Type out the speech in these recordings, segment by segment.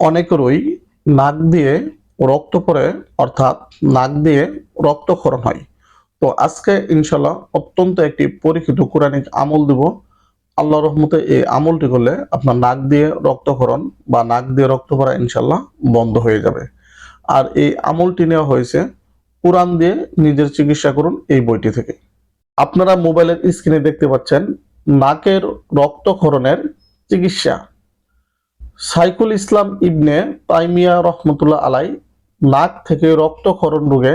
অনেকেরই নাক দিয়ে রক্ত পড়ে, অর্থাৎ নাক দিয়ে রক্তক্ষরণ হয়। তো আজকে ইনশাল্লাহ অত্যন্ত একটি পরীক্ষিত কোরআনিক আমল দিব। আল্লাহ রহমতে এই আমলটি করলে আপনার নাক দিয়ে রক্তক্ষরণ বা নাক দিয়ে রক্ত পড়া ইনশাল্লাহ বন্ধ হয়ে যাবে। আর এই আমলটি নেওয়া হয়েছে কোরআন দিয়ে নিজের চিকিৎসা করুন এই বইটি থেকে। আপনারা মোবাইলের স্ক্রিনে দেখতে পাচ্ছেন, নাকের রক্তক্ষরণের চিকিৎসা। সাইকুল ইসলাম ইবনে তাইমিয়া রহমতুল্লাহ আলাই নাক থেকে রক্তক্ষরণ রোগে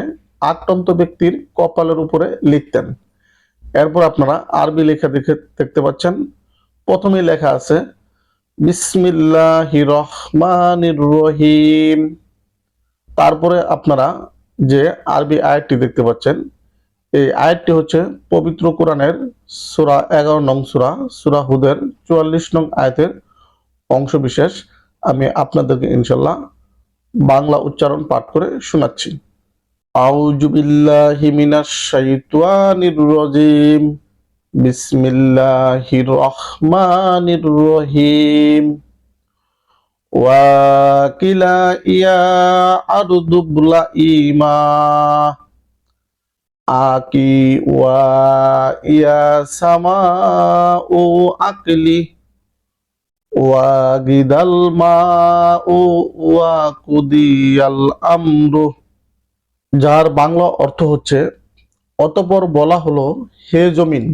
আক্রান্ত ব্যক্তির কপালের উপরে লিখতেন। এরপর আপনারা আরবি লেখা দেখে দেখতে পাচ্ছেন। প্রথমে লেখা আছে বিসমিল্লাহি রহমানির রহিম তারপরে আপনারা যে আরবি আয়াতটি দেখতে পাচ্ছেন, এই আয়াতটি হচ্ছে পবিত্র কোরআনের সূরা এগারো নং সুরা, সূরা হুদের চুয়াল্লিশ নং আয়াতের অংশ বিশেষ আমি আপনাদেরকে ইনশাল্লাহ বাংলা উচ্চারণ পাঠ করে শোনাচ্ছি। আকি ওয়া ইয়া সামা ও আকলি। মা ও ওয়া কুদিয়াল আমরু। যার বাংলা অর্থ হচ্ছে, অতপর বলা হলো, হে জমিন,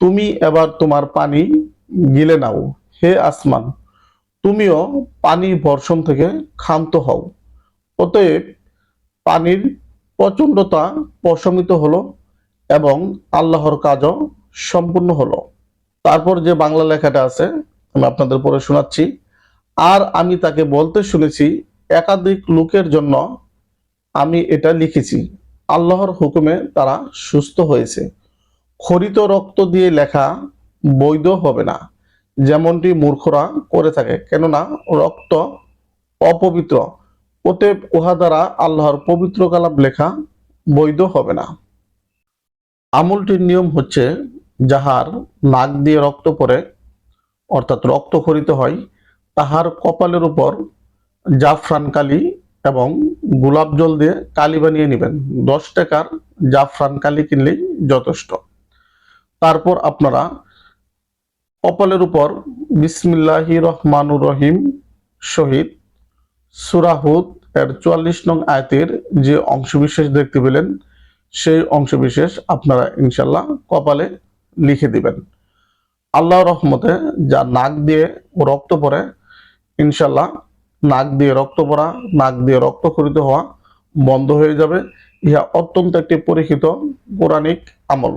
তুমি এবার তোমার পানি গিলে নাও। হে আসমান, তুমিও পানি বর্ষণ থেকে ক্ষান্ত হও। অতএব পানির প্রচণ্ডতা প্রশমিত হলো এবং আল্লাহর কাজও সম্পূর্ণ হলো। তারপর যে বাংলা লেখাটা আছে আমি আপনাদের পরে শোনাচ্ছি। আর আমি তাকে বলতে শুনেছি, একাধিক লোকের জন্য আমি এটা লিখেছি। আল্লাহর হুকুমে তারা সুস্থ হয়েছে। খরিত রক্ত দিয়ে লেখা বৈধ হবে না, যেমনটি মূর্খরা করে থাকে। কেননা রক্ত অপবিত্র, অতএব উহা দ্বারা আল্লাহর পবিত্র কালাম লেখা বৈধ হবে না। আমলটির নিয়ম হচ্ছে, যাহার নাক দিয়ে রক্ত পড়ে অর্থাৎ রক্ত খরিত হয়, তাহার কপালের উপর জাফরান কালি এবং গোলাপ জল দিয়ে কালি বানিয়ে নেবেন। দশ টাকার জাফরান কালি কিনলেই যথেষ্ট। তারপর আপনারা কপালের উপর বিসমিল্লাহি রহমানুর রহিম শহীদ সুরাহুদ এর চুয়াল্লিশ নং আয়তের যে অংশবিশেষ দেখতে পেলেন, সেই অংশবিশেষ আপনারা ইনশাল্লাহ কপালে লিখে দিবেন। আল্লাহ রহমতে যা নাক দিয়ে রক্ত পড়ে ইনশাল্লাহ নাক দিয়ে রক্ত পড়া, নাক দিয়ে রক্তক্ষরিত হওয়া বন্ধ হয়ে যাবে। ইহা অত্যন্ত একটি পরীক্ষিত পৌরাণিক আমল।